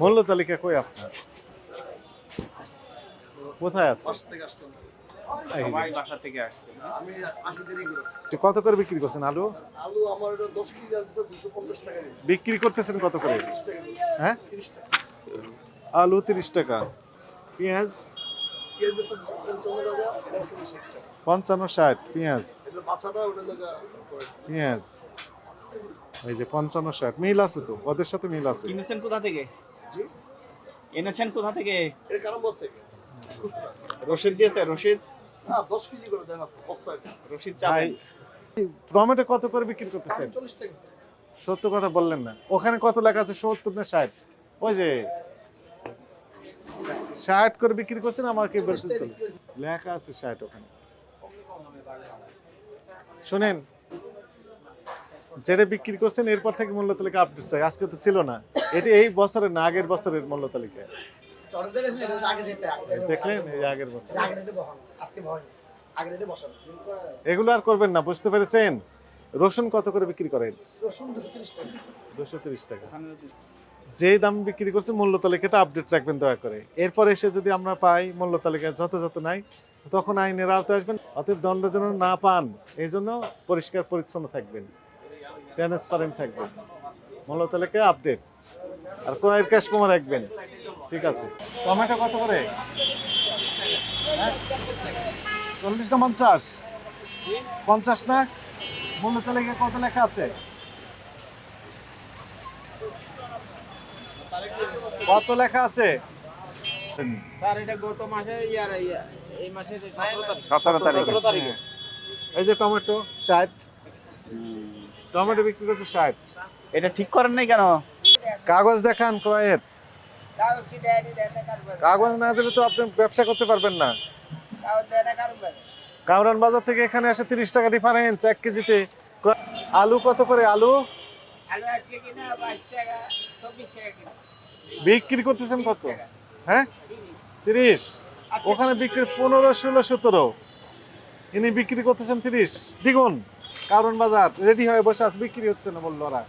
মূল্য তালিকা কই আপনার? কোথায় আছে? কত করে বিক্রি করছেন আলু? আলু আমার দশ কেজি আছে দুশো পঞ্চাশ টাকা বিক্রি করতেছেন কত করে? হ্যাঁ? আলু তিরিশ টাকা। পেঁয়াজ? পঞ্চান্ন ষাট পেঁয়াজ? পেঁয়াজ? এই যে পঞ্চান্ন ষাট মিল আছে তো ওদের সাথে মিল আছে। কিনেছেন কোথা থেকে? জি। এনেছেন কোথা থেকে? এটা থেকে। রশিদ দিয়েছে রশিদ? না দশ কেজি করে দেন রশিদ ভাই চাবেন টমেটো কত করে বিক্রি করতেছেন? চল্লিশ টাকা। সত্য কথা বললেন না। ওখানে কত লেখা আছে? সত্তর না ষাট? ওই যে ষাট করে বিক্রি করছেন আমাকে। লেখা আছে ষাট ওখানে। শোনেন যেটা বিক্রি করছেন, এরপর থেকে মূল্য তালিকা আপডেট চাই। আজকে তো ছিল না। এটি এই বছরের না, আগের বছরের মূল্য তালিকা? দেখলেন? এই আগের বছর। এগুলো আর করবেন না, বুঝতে পেরেছেন? রসুন কত করে বিক্রি করেন? রসুন 230 টাকা। দুশো তিরিশ টাকা। যে দাম বিক্রি করছে, মূল্য তালিকাটা আপডেট রাখবেন দয়া করে। এরপর এসে যদি আমরা পাই, মূল্য তালিকা যথাযথ নাই, তখন আইনের আওতায় আসবেন। অতএব দণ্ড যেন না পান, এই জন্য পরিষ্কার পরিচ্ছন্ন থাকবেন। ট্রান্সপারেন্ট থাকবে। মূল্য তালিকা আপডেট আর ক্রয়ের ক্যাশ প্রমা রাখবেন? ঠিক আছে। টমেটো কত করে? চল্লিশ না পঞ্চাশ? পঞ্চাশ না? মূল্য তালিকা কত লেখা আছে? কত লেখা আছে? স্যার এটা গত মাসে ইয়ার এই মাসের সতেরো তারিখ। সতেরো তারিখে। এই যে টমেটো ষাট। টমেটো বিক্রি করছে ষাট। এটা ঠিক করেন নাই কেন? কাগজ দেখান ক্রয়ের। কাগজ না কারবার? কাগজ না দিলে তো আপনি ব্যবসা করতে পারবেন না। কাগজ দেয় না কারবার? কাউরান বাজার থেকে এখানে আসে তিরিশ টাকা ডিফারেন্স এক কেজিতে। আলু কত করে আলু? আলু আজকে কিনা বাইশ টাকা চব্বিশ টাকা কিনা। বিক্রি করতেছেন কত? হ্যাঁ? তিরিশ। ওখানে বিক্রি পনেরো ষোলো সতেরো। ইনি বিক্রি করতেছেন তিরিশ। দ্বিগুণ। কারণ বাজার রেডি হয়ে বসে আছে বিক্রি হচ্ছে না বলল ওরা।